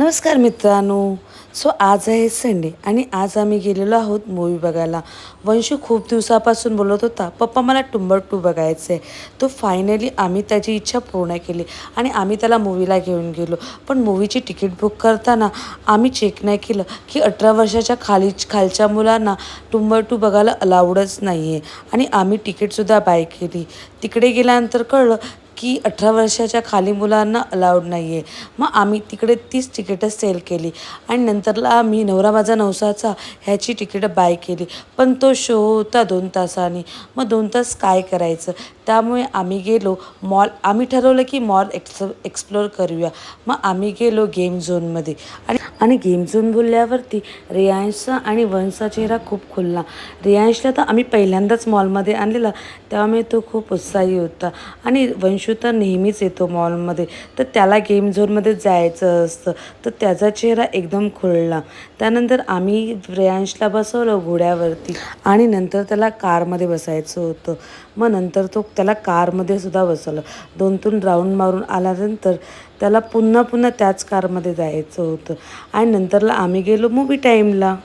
नमस्कार मित्रांनो. सो आज आहे संडे आणि आज आम्ही गेलेलो आहोत मूवी बघायला. वंशू खूप दिवसापासून बोलत होता पप्पा मला टुंबर टू बघायचं आहे तो फायनली आम्ही त्याची इच्छा पूर्ण केली आणि आम्ही त्याला मूवीला घेऊन गेलो. पण मूवीची तिकीट बुक करताना आम्ही चेक नाही केलं की अठरा वर्षाच्या खाली खालच्या मुलांना टुंबर टू बघायला अलाउडच नाही आहे आणि आम्ही तिकीटसुद्धा बाय केली. तिकडे गेल्यानंतर कळलं की अठरा वर्षाच्या खाली मुलांना अलाउड नाही आहे मग आम्ही तिकडे तीच तिकीटं सेल केली आणि नंतरला आम्ही नवरा माझा नवसाचा ह्याची तिकीटं बाय केली. पण तो शो होता दोन तासांनी. मग दोन तास काय करायचं? त्यामुळे आम्ही गेलो मॉल आम्ही ठरवलं की मॉल एक्स एक्सप्लोर करूया. मग आम्ही गेलो गेम झोनमध्ये आणि आणि गेम झोन बोलल्यावरती रियांशचा आणि वंशचा चेहरा खूप खुलला. रियांशला तर आम्ही पहिल्यांदाच मॉलमध्ये आणलेला त्यामुळे तो खूप उत्साही होता. आणि वंशू तर नेहमीच येतो मॉलमध्ये. तर त्याला गेम झोनमध्ये जायचं असतं तर त्याचा चेहरा एकदम खुलला. त्यानंतर आम्ही रियांशला बसवलं घोड्यावरती आणि नंतर त्याला कारमध्ये बसायचं होतं. मग नंतर तो त्याला कारमध्ये सुद्धा बसवलं. दोन तीन राऊंड मारून आल्यानंतर त्याला पुन्हा पुन्हा त्याच कारमध्ये जायचं होतं. आणि नंतरला आम्ही गेलो मूवी टाईमला